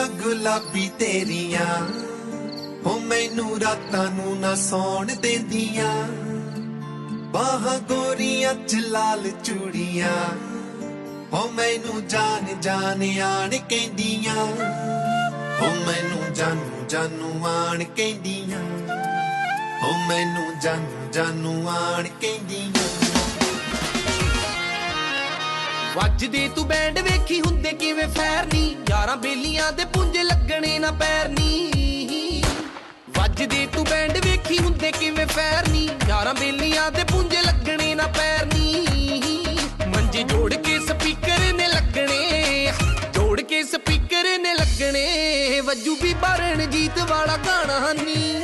ਅੱਖੀਆਂ ਗੁਲਾਬੀ ਤੇਰੀਆਂ। ਹੋ ਮੈਨੂੰ ਰਾਤਾਂ ਨੂੰ ਨਾ ਸੌਣ ਦਿੰਦੀਆਂ। ਬਾਹਾਂ ਗੋਰੀਆਂ ਚ ਲਾਲ ਚੂੜੀਆਂ। ਹੋ ਮੈਨੂੰ ਜਾਨ ਜਾਨ ਆਣ ਕਹਿੰਦੀਆਂ। ਹੋ ਮੈਨੂੰ ਜਾਨੂ ਜਾਨੂ ਆਣ ਕਹਿੰਦੀਆਂ। ਹੋ ਮੈਨੂੰ ਜਾਨੂ ਜਾਨੂ ਆਣ ਕਹਿੰਦੀਆਂ। ਵੱਜਦੇ ਤੂੰ ਬੈਂਡ ਵੇਖੀ ਹੁੰਦੇ ਕਿਵੇਂ ਫੈਰ ਨੀ ਲੱਗਣੇ ਨਾ ਪੈਰਨੀ ਵੱਜਦੀ ਤੂੰ ਬੈਂਡ ਵੇਖੀ ਹੁੰਦੇ ਕਿਵੇਂ ਫੈਰਨੀ ਯਾਰਾਂ ਬੇਲੀਆਂ ਤੇ ਪੁੰਜੇ ਲੱਗਣੇ ਨਾ ਪੈਰਨੀ ਮੰਜੇ ਜੋੜ ਕੇ ਸਪੀਕਰ ਨੇ ਲੱਗਣੇ। ਜੋੜ ਕੇ ਸਪੀਕਰ ਨੇ ਲੱਗਣੇ। ਵੱਜੂ ਵੀ ਬਰਣਜੀਤ ਵਾਲਾ ਗਾਣਾ ਨਹੀਂ